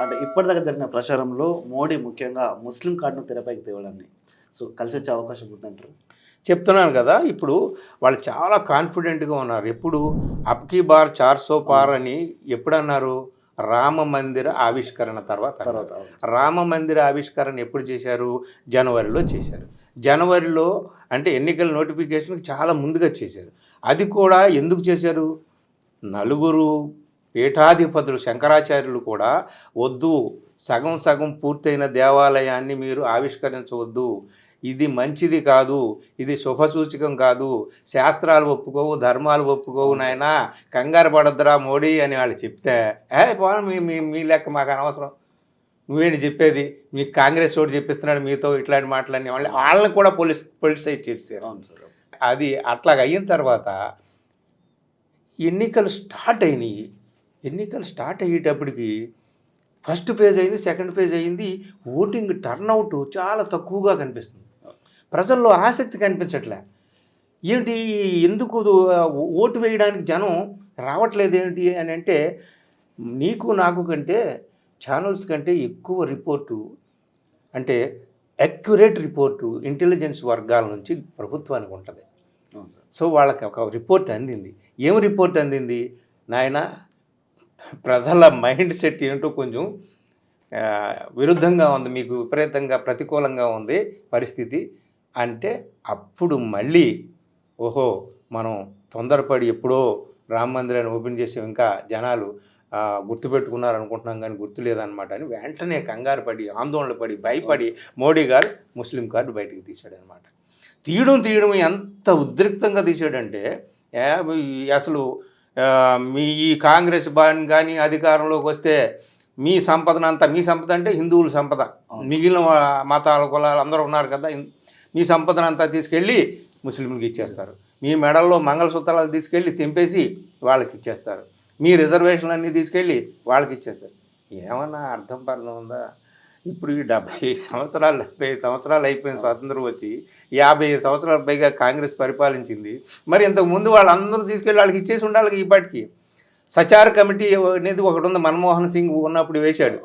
అంటే ఇప్పటిదాకా జరిగిన ప్రచారంలో మోడీ ముఖ్యంగా ముస్లిం కార్డును తెరపైకి తేవడాన్ని. సో కలిసి వచ్చే అవకాశం ఉందంటారు. చెప్తున్నాను కదా ఇప్పుడు వాళ్ళు చాలా కాన్ఫిడెంట్గా ఉన్నారు. ఎప్పుడు అబ్కీ బార్ చార్సో పార్ అని ఎప్పుడు అన్నారు రామ మందిర ఆవిష్కరణ తర్వాత. తర్వాత. రామ మందిర ఆవిష్కరణ ఎప్పుడు చేశారు? జనవరిలో చేశారు. జనవరిలో అంటే ఎన్నికల నోటిఫికేషన్ చాలా ముందుగా చేశారు. అది కూడా ఎందుకు చేశారు? నలుగురు పీఠాధిపతులు శంకరాచార్యులు కూడా వద్దు సగం సగం పూర్తయిన దేవాలయాన్ని మీరు ఆవిష్కరించవద్దు. ఇది మంచిది కాదు ఇది శుభసూచకం కాదు శాస్త్రాలు ఒప్పుకోవు ధర్మాలు ఒప్పుకోవు నాయనా కంగారు పడద్దురా మోడీ అని వాళ్ళు చెప్తే ఏ పోను మీ మీ మీ లెక్క మాకు అనవసరం. నువ్వేంటి చెప్పేది? మీకు కాంగ్రెస్ చోటు చెప్పిస్తున్నాడు మీతో ఇట్లాంటి మాటలన్నీ. వాళ్ళు వాళ్ళని కూడా పోలీస్ పొలిటిసైజ్ చేశారు అవును సార్ అది అట్లాగ అయిన తర్వాత ఎన్నికలు స్టార్ట్ అయినాయి. ఎన్నికలు స్టార్ట్ అయ్యేటప్పటికి ఫస్ట్ ఫేజ్ అయింది సెకండ్ ఫేజ్ అయింది. ఓటింగ్ టర్నౌట్ చాలా తక్కువగా కనిపిస్తుంది. ప్రజల్లో ఆసక్తి కనిపించట్లే. ఏంటి ఎందుకు ఓటు వేయడానికి జనం రావట్లేదు ఏంటి అని అంటే నీకు నాకు కంటే ఛానల్స్ కంటే ఎక్కువ రిపోర్టు అంటే అక్యురేట్ రిపోర్టు ఇంటెలిజెన్స్ వర్గాల నుంచి ప్రభుత్వానికి ఉంటుంది. సో వాళ్ళకి ఒక రిపోర్ట్ అందింది. ఏం రిపోర్ట్ అందింది? నాయన ప్రజల మైండ్ సెట్ ఏంటో కొంచెం విరుద్ధంగా ఉంది మీకు విపరీతంగా ప్రతికూలంగా ఉంది పరిస్థితి అంటే అప్పుడు మళ్ళీ ఓహో మనం తొందరపడి ఎప్పుడో రామ మందిరాన్ని ఓపెన్ చేసి ఇంకా జనాలు గుర్తుపెట్టుకున్నారు అనుకుంటున్నాం కానీ గుర్తు లేదనమాట అని వెంటనే కంగారు పడి ఆందోళన పడి భయపడి మోడీ గారు ముస్లిం కార్డు బయటికి తీశాడు అనమాట తీయడం తీయడం ఎంత ఉద్రిక్తంగా తీసాడంటే అసలు మీ ఈ కాంగ్రెస్ బాని కానీ అధికారంలోకి వస్తే మీ సంపదన అంతా మీ సంపద అంటే హిందువుల సంపద. మిగిలిన మతాల కులాలు అందరూ ఉన్నారు కదా మీ సంపదన అంతా తీసుకెళ్ళి ముస్లింలకు ఇచ్చేస్తారు. మీ మెడల్లో మంగళసూత్రాలు తీసుకెళ్ళి తెంపేసి వాళ్ళకి ఇచ్చేస్తారు. మీ రిజర్వేషన్లు అన్నీ తీసుకెళ్ళి వాళ్ళకి ఇచ్చేస్తారు. ఏమన్నా అర్థం పర్థం ఉందా? ఇప్పుడు ఈ డెబ్బై సంవత్సరాలు డెబ్బై సంవత్సరాలు అయిపోయిన స్వాతంత్రం వచ్చి యాభై సంవత్సరాల పైగా కాంగ్రెస్ పరిపాలించింది. మరి ఇంతకుముందు వాళ్ళందరూ తీసుకెళ్ళి వాళ్ళకి ఇచ్చేసి ఉండాలి ఈ పాటికి సచార్ కమిటీ అనేది ఒకటి ఉంది మన్మోహన్ సింగ్ ఉన్నప్పుడు వేశాడు.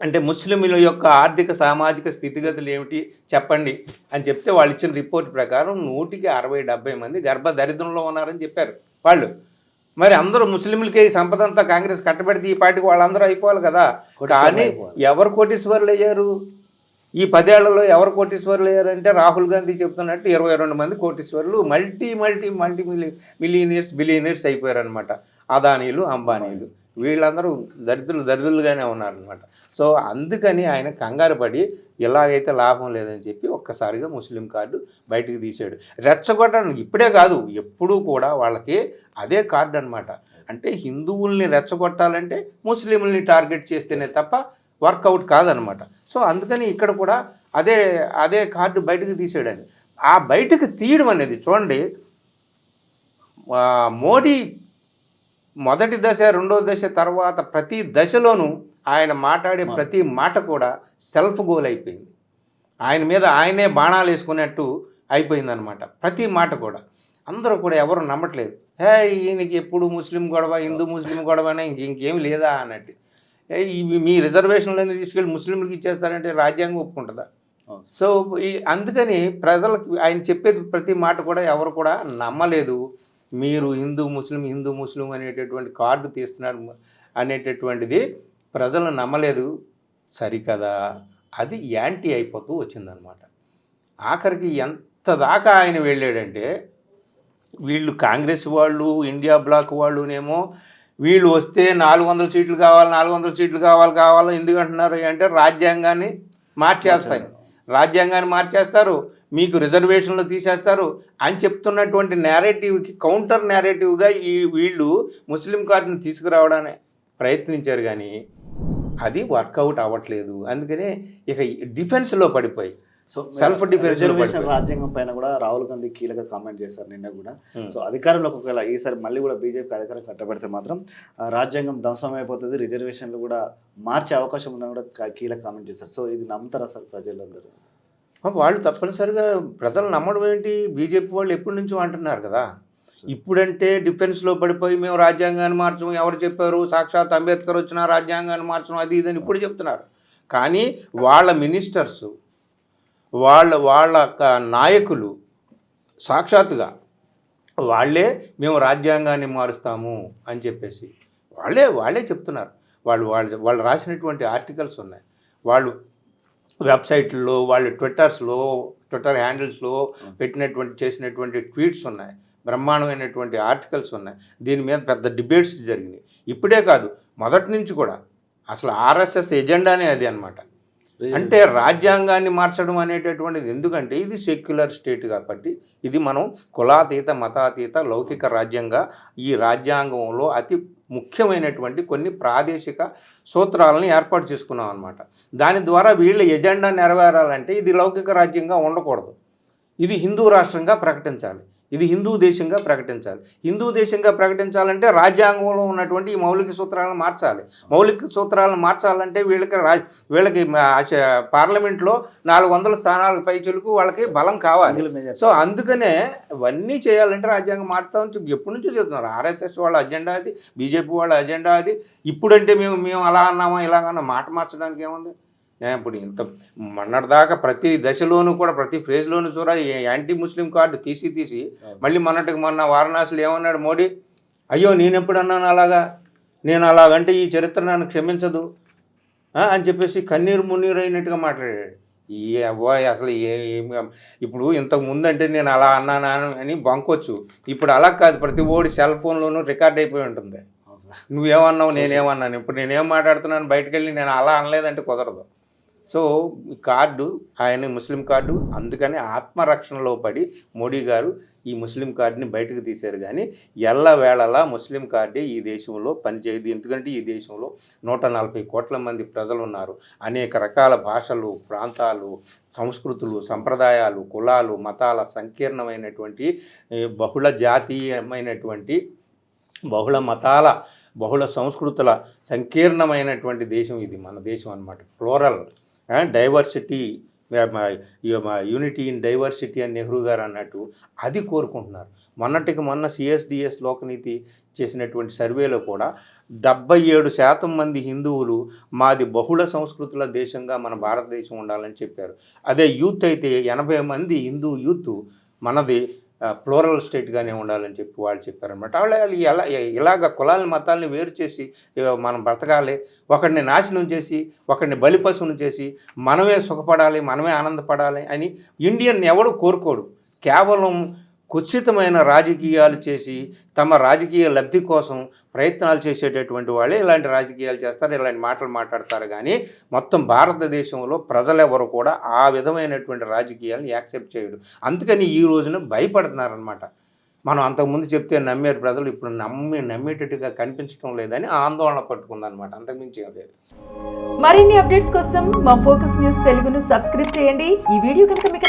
అంటే ముస్లింల యొక్క ఆర్థిక సామాజిక స్థితిగతులు ఏమిటి చెప్పండి అని చెప్తే వాళ్ళు ఇచ్చిన రిపోర్ట్ ప్రకారం నూటికి అరవై డెబ్బై మంది గర్భ దరిద్రంలో ఉన్నారని చెప్పారు వాళ్ళు. మరి అందరూ ముస్లింలకి ఈ సంపద అంతా కాంగ్రెస్ కట్టబెడితే ఈ పార్టీకి వాళ్ళందరూ అయిపోవాలి కదా. కానీ. ఎవరు కోటీశ్వరులు అయ్యారు? ఈ పదేళ్ళలో ఎవరు కోటీశ్వరులు అయ్యారు అంటే రాహుల్ గాంధీ చెప్తున్నట్టు ఇరవై రెండు మంది కోటీశ్వరులు multi multi multi milli millionaires billionaires అయిపోయారు అనమాట అదానీలు అంబానీలు. వీళ్ళందరూ దరిద్రులు దరిద్రులుగానే ఉన్నారనమాట సో అందుకని ఆయన కంగారు పడి ఇలాగైతే లాభం లేదని చెప్పి ఒక్కసారిగా ముస్లిం కార్డు బయటికి తీసాడు. రెచ్చగొట్టడం ఇప్పుడే కాదు ఎప్పుడూ కూడా వాళ్ళకి అదే కార్డు అనమాట అంటే హిందువుల్ని రెచ్చగొట్టాలంటే ముస్లింల్ని టార్గెట్ చేస్తేనే తప్ప వర్కౌట్ కాదనమాట సో అందుకని ఇక్కడ కూడా అదే అదే కార్డు బయటకు తీసాడని. ఆ బయటకు తీయడం అనేది చూడండి మోడీ మొదటి దశ రెండో దశ తర్వాత ప్రతి దశలోనూ ఆయన మాట్లాడే ప్రతి మాట కూడా సెల్ఫ్ గోల్ అయిపోయింది. ఆయన మీద ఆయనే బాణాలు వేసుకున్నట్టు అయిపోయిందనమాట ప్రతి మాట కూడా. అందరూ కూడా ఎవరు నమ్మట్లేదు. హే ఈయనకి ఎప్పుడు ముస్లిం గొడవ హిందూ ముస్లిం గొడవ ఇంక ఇంకేం లేదా? అన్నట్టు. మీ రిజర్వేషన్లన్నీ తీసుకెళ్ళి ముస్లింలకు ఇచ్చేస్తారంటే రాజ్యాంగం ఒప్పుకుంటుందా. సో ఈ అందుకని ప్రజలకు ఆయన చెప్పేది ప్రతి మాట కూడా ఎవరు కూడా నమ్మలేదు. మీరు హిందూ ముస్లిం హిందూ ముస్లిం అనేటటువంటి కార్డు తీస్తున్నారు అనేటటువంటిది ప్రజలు నమ్మలేదు. సరికదా? అది యాంటీ అయిపోతూ వచ్చిందనమాట ఆఖరికి ఎంత దాకా ఆయన వెళ్ళాడంటే వీళ్ళు కాంగ్రెస్ వాళ్ళు ఇండియా బ్లాక్ వాళ్ళునేమో వీళ్ళు వస్తే నాలుగు వందల సీట్లు కావాలి నాలుగు వందల సీట్లు కావాలి కావాలి ఎందుకు అంటున్నారు అంటే రాజ్యాంగాన్ని మార్చేస్తాయి. రాజ్యాంగాన్ని మార్చేస్తారు. మీకు రిజర్వేషన్లు తీసేస్తారు అని చెప్తున్నటువంటి నేరేటివ్కి కౌంటర్ నేరేటివ్గా ఈ వీళ్ళు ముస్లిం కార్డుని తీసుకురావడానికి ప్రయత్నించారు కానీ అది వర్కౌట్ అవ్వట్లేదు. అందుకనే ఇక డిఫెన్స్లో పడిపోయి. సో రిజర్వేషన్ పడిపోయి. రాజ్యాంగం పైన కూడా రాహుల్ గాంధీ కీలక కామెంట్ చేశారు నిన్న కూడా. Hmm. సో అధికారంలోకి ఒకవేళ ఈసారి మళ్ళీ కూడా బీజేపీ అధికారం కట్టబెడితే మాత్రం రాజ్యాంగం ధ్వంసం అయిపోతుంది రిజర్వేషన్లు కూడా మార్చే అవకాశం ఉందని కూడా కీలక కామెంట్ చేశారు. సో ఇది నమ్ముతారా సార్ ప్రజలందరూ? వాళ్ళు తప్పనిసరిగా ప్రజలు నమ్మడం ఏంటి? బీజేపీ వాళ్ళు ఎప్పటి నుంచో అంటున్నారు కదా. ఇప్పుడంటే డిఫెన్స్లో పడిపోయి మేము రాజ్యాంగాన్ని మార్చము ఎవరు చెప్పారు? సాక్షాత్ అంబేద్కర్ వచ్చిన రాజ్యాంగాన్ని మార్చడం అది ఇదని ఇప్పుడు చెప్తున్నారు. కానీ వాళ్ళ మినిస్టర్స్ వాళ్ళ వాళ్ళ నాయకులు సాక్షాత్తుగా వాళ్ళే మేము రాజ్యాంగాన్ని మారుస్తాము అని చెప్పేసి వాళ్ళే వాళ్ళే చెప్తున్నారు. వాళ్ళు వాళ్ళు వాళ్ళు రాసినటువంటి ఆర్టికల్స్ ఉన్నాయి. వాళ్ళు వెబ్సైట్లో వాళ్ళు ట్విట్టర్స్లో ట్విట్టర్ హ్యాండిల్స్లో పెట్టినటువంటి చేసినటువంటి ట్వీట్స్ ఉన్నాయి. బ్రహ్మాండమైనటువంటి ఆర్టికల్స్ ఉన్నాయి. దీని మీద పెద్ద డిబేట్స్ జరిగినాయి. ఇప్పుడే కాదు మొదటి నుంచి కూడా. అసలు ఆర్ఎస్ఎస్ ఎజెండానే అది అన్నమాట. అంటే రాజ్యాంగాన్ని మార్చడం అనేటటువంటిది ఎందుకంటే ఇది సెక్యులర్ స్టేట్ కాబట్టి ఇది మనం కులాతీత మతాతీత లౌకిక రాజ్యంగా ఈ రాజ్యాంగంలో అతి ముఖ్యమైనటువంటి కొన్ని ప్రాదేశిక సూత్రాలను ఏర్పాటు చేసుకున్నాం అనమాట దాని ద్వారా వీళ్ళ ఎజెండా నెరవేరాలంటే ఇది లౌకిక రాజ్యంగా ఉండకూడదు. ఇది హిందూ రాష్ట్రంగా ప్రకటించాలి. ఇది హిందూ దేశంగా ప్రకటించాలి. హిందూ దేశంగా ప్రకటించాలంటే రాజ్యాంగంలో ఉన్నటువంటి ఈ మౌలిక సూత్రాలను మార్చాలి. మౌలిక సూత్రాలను మార్చాలంటే వీళ్ళకి రా వీళ్ళకి పార్లమెంట్లో నాలుగు వందల స్థానాల పైచులకు వాళ్ళకి బలం కావాలి. సో అందుకనే ఇవన్నీ చేయాలంటే రాజ్యాంగం మారుతామని చెప్పి ఎప్పటి నుంచో చెప్తున్నారు. ఆర్ఎస్ఎస్ వాళ్ళ అజెండా అది బీజేపీ వాళ్ళ అజెండా అది. ఇప్పుడంటే మేము మేము అలా అన్నామా ఇలాగన్నా మాట మార్చడానికి ఏముంది? ఇప్పుడు ఇంత మొన్నటిదాకా ప్రతి దశలోనూ కూడా ప్రతి ఫేజ్లోనూ చూడ యాంటీ ముస్లిం కార్డు తీసి తీసి మళ్ళీ మొన్నటికి మొన్న వారణాసిలో ఏమన్నాడు మోడీ? అయ్యో నేను ఎప్పుడు అన్నాను అలాగా? నేను అలాగంటే ఈ చరిత్ర నన్ను క్షమించదు. అని చెప్పేసి కన్నీరు మున్నీరు అయినట్టుగా మాట్లాడాడు. ఈ అబ్బాయి అసలు ఏ ఇప్పుడు ఇంతకు ముందంటే నేను అలా అన్నానా అని బంకొచ్చు. ఇప్పుడు అలా కాదు ప్రతి ఓడి సెల్ ఫోన్లోనూ రికార్డ్ అయిపోయి ఉంటుంది. నువ్వేమన్నావు నేనేమన్నాను? ఇప్పుడు నేనేం మాట్లాడుతున్నాను బయటకు వెళ్ళి నేను అలా అనలేదంటే కుదరదు. సో కార్డు ఆయన ముస్లిం కార్డు అందుకని ఆత్మరక్షణలో పడి మోడీ గారు ఈ ముస్లిం కార్డుని బయటకు తీశారు. కానీ ఎల్ల వేళలా ముస్లిం కార్డే ఈ దేశంలో పనిచేయదు. ఎందుకంటే ఈ దేశంలో నూట నలభై కోట్ల మంది ప్రజలు ఉన్నారు అనేక రకాల భాషలు ప్రాంతాలు సంస్కృతులు సంప్రదాయాలు కులాలు మతాల సంకీర్ణమైనటువంటి బహుళ జాతీయమైనటువంటి బహుళ మతాల బహుళ సంస్కృతుల సంకీర్ణమైనటువంటి దేశం ఇది మన దేశం అన్నమాట. Floral diversity unity in diversity అని నెహ్రూ గారు అన్నట్టు అది కోరుకుంటున్నారు. మొన్నటికి మొన్న సిఎస్డిఎస్ లోకనీతి చేసినటువంటి సర్వేలో కూడా డెబ్బై ఏడు శాతం మంది హిందువులు మాది బహుళ సంస్కృతుల దేశంగా మన భారతదేశం ఉండాలని చెప్పారు. అదే యూత్ అయితే ఎనభై మంది హిందూ యూత్ మనది ఫ్లోరల్ స్టేట్గానే ఉండాలని చెప్పి వాళ్ళు చెప్పారనమాట వాళ్ళు వాళ్ళు ఎలా ఇలాగ కులాలని మతాలని వేరు చేసి మనం బ్రతకాలి ఒకడిని నాశనం చేసి ఒకడిని బలిపశువును చేసి మనమే సుఖపడాలి మనమే ఆనందపడాలి అని ఇండియన్ ఎవడు కోరుకోడు. కేవలం కుత్సితమైన రాజకీయాలు చేసి తమ రాజకీయ లబ్ధి కోసం ప్రయత్నాలు చేసేటటువంటి వాళ్ళే ఇలాంటి రాజకీయాలు చేస్తారు ఇలాంటి మాటలు మాట్లాడతారు. కానీ మొత్తం భారతదేశంలో ప్రజలెవరు కూడా ఆ విధమైనటువంటి రాజకీయాలను యాక్సెప్ట్ చేయడు అందుకని ఈ రోజున భయపడుతున్నారనమాట మనం అంతకుముందు చెప్తే నమ్మేరు ప్రజలు ఇప్పుడు నమ్మి నమ్మేటట్టుగా కనిపించడం లేదని ఆందోళన పట్టుకుందనమాట అంతకుమించి లేదు. మరిన్ని అప్డేట్స్ కోసం మా ఫోకస్ న్యూస్ తెలుగును సబ్స్క్రైబ్ చేయండి. ఈ వీడియో కనుక మీకు